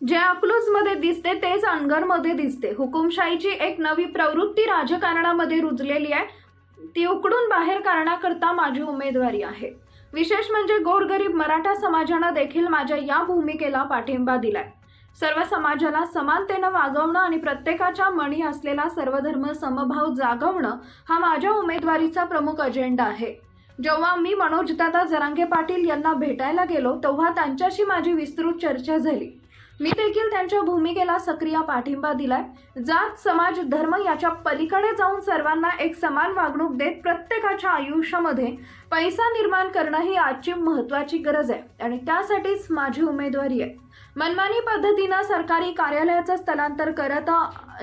जे अकलूजमध्ये दिसते तेच अनगरमध्ये दिसते. हुकुमशाहीची एक नवी प्रवृत्ती राजकारणामध्ये रुजलेली आहे. ती उकडून बाहेर करण्याकरता माझी उमेदवारी आहे. विशेष म्हणजे गोरगरीब मराठा समाजानं देखील माझ्या या भूमिकेला पाठिंबा दिलाय. सर्व समाजाला समानतेनं वागवणं आणि प्रत्येकाच्या मणी असलेला सर्वधर्म समभाव जागवणं हा माझ्या उमेदवारीचा प्रमुख अजेंडा आहे. जेव्हा मी मनोजदादा जरांगे पाटील यांना भेटायला गेलो तेव्हा त्यांच्याशी माझी विस्तृत चर्चा झाली. मी देखील त्यांच्या भूमिकेला सक्रिय पाठिंबा दिलाय. जात समाज धर्म याच्या पलीकडे जाऊन सर्वांना एक समान वागणूक देत प्रत्येकाच्या आयुष्यामध्ये पैसा निर्माण करणं ही आजची महत्त्वाची गरज आहे. आणि त्यासाठीच माझी उमेदवारी आहे. मनमानी पद्धतीनं सरकारी कार्यालयाचं स्थलांतर करत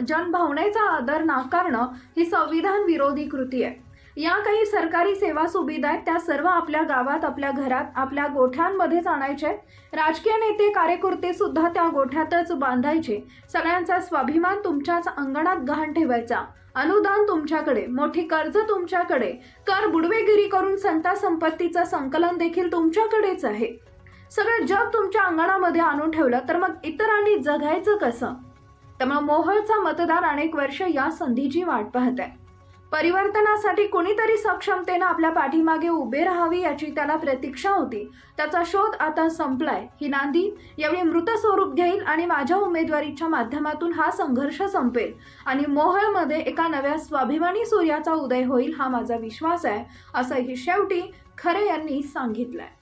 जनभावनेचा आदर नाकारणं ही संविधान विरोधी कृती आहे. या काही सरकारी सेवा सुविधा आहेत त्या सर्व आपल्या गावात आपल्या घरात आपल्या गोठ्यांमध्येच आणायचे राजकीय नेते कार्यकर्ते सुद्धा त्या गोठ्यातच बांधायचे. सगळ्यांचा स्वाभिमान तुमच्याच अंगणात गहाण ठेवायचा. अनुदान तुमच्याकडे मोठी कर्ज तुमच्याकडे. कर बुडवेगिरी करून संता संपत्तीचं संकलन देखील तुमच्याकडेच आहे. सगळं जग तुमच्या अंगणामध्ये आणून ठेवलं तर मग इतरांनी जगायचं कसं? त्यामुळे मोहळचा मतदार अनेक वर्ष या संधीची वाट पाहत आहे. परिवर्तनासाठी कोणीतरी सक्षमतेनं आपल्या पाठीमागे उभे राहावी याची त्याला प्रतीक्षा होती. त्याचा शोध आता संपलाय. ही नांदी यावेळी मृत स्वरूप घेईल आणि माझ्या उमेदवारीच्या माध्यमातून हा संघर्ष संपेल. आणि मोहळमध्ये एका नव्या स्वाभिमानी सूर्याचा उदय होईल हा माझा विश्वास आहे असंही शेवटी खरे यांनी सांगितलंय.